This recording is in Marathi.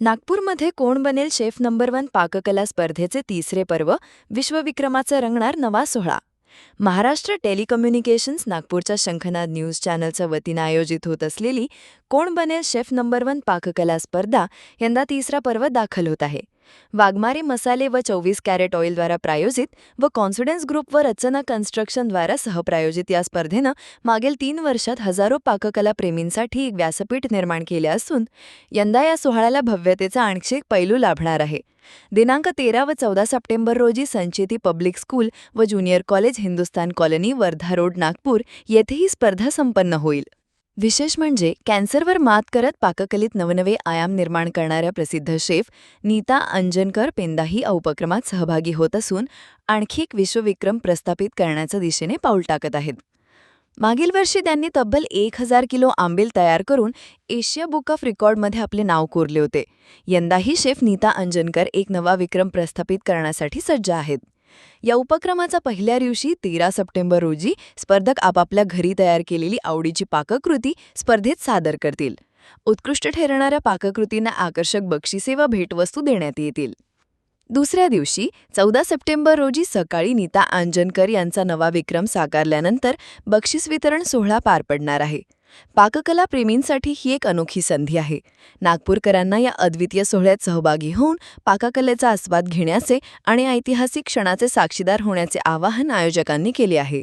नागपूरमध्ये कोण बनेल शेफ नंबर वन पाककला स्पर्धेचे तिसरे पर्व विश्वविक्रमाचा रंगणार नवा सोहळा. महाराष्ट्र टेलिकम्युनिकेशन्स नागपूरच्या शंखनाद न्यूज चॅनलच्या वतीनं आयोजित होत असलेली कोण बनेल शेफ नंबर वन पाककला स्पर्धा यंदा तिसरा पर्व दाखल होत आहे. वाघमारे मसाले व चोवीस कॅरेट ऑइलद्वारा प्रायोजित व कॉन्फिडन्स ग्रुप व रचना कन्स्ट्रक्शनद्वारा सहप्रायोजित या स्पर्धेनं मागील तीन वर्षात हजारो पाककला प्रेमींसाठी एक व्यासपीठ निर्माण केले असून यंदा या सोहळ्याला भव्यतेचा आणखी एक पैलू लाभणार आहे. दिनांक तेरा व चौदा सप्टेंबर रोजी संचेती पब्लिक स्कूल व junior college Hindustan colony Wardha road Nagpur येथे ही स्पर्धा संपन्न होईल. विशेष म्हणजे कॅन्सरवर मात करत पाककलीत नवनवे आयाम निर्माण करणाऱ्या प्रसिद्ध शेफ नीता अंजनकर पेंदाही या उपक्रमात सहभागी होत असून आणखी एक विश्वविक्रम प्रस्थापित करण्याच्या दिशेने पाऊल टाकत आहेत. मागील वर्षी त्यांनी तब्बल एक हजार किलो आंबील तयार करून एशिया बुक ऑफ रेकॉर्डमध्ये आपले नाव कोरले होते. यंदाही शेफ नीता अंजनकर एक नवा विक्रम प्रस्थापित करण्यासाठी सज्ज आहेत. या उपक्रमाचा पहिल्या दिवशी तेरा सप्टेंबर रोजी स्पर्धक आपापल्या घरी तयार केलेली आवडीची पाककृती स्पर्धेत सादर करतील. उत्कृष्ट ठरणाऱ्या पाककृतींना आकर्षक बक्षिसे व भेटवस्तू देण्यात येतील. दुसऱ्या दिवशी चौदा सप्टेंबर रोजी सकाळी नीता आंजनकर यांचा नवा विक्रम साकारल्यानंतर बक्षीस वितरण सोहळा पार पडणार आहे. पाककला प्रेमींसाठी ही एक अनोखी संधी आहे. नागपूरकरांना या अद्वितीय सोहळ्यात सहभागी होऊन पाककलेचा आस्वाद घेण्याचे आणि ऐतिहासिक क्षणाचे साक्षीदार होण्याचे आवाहन आयोजकांनी केले आहे.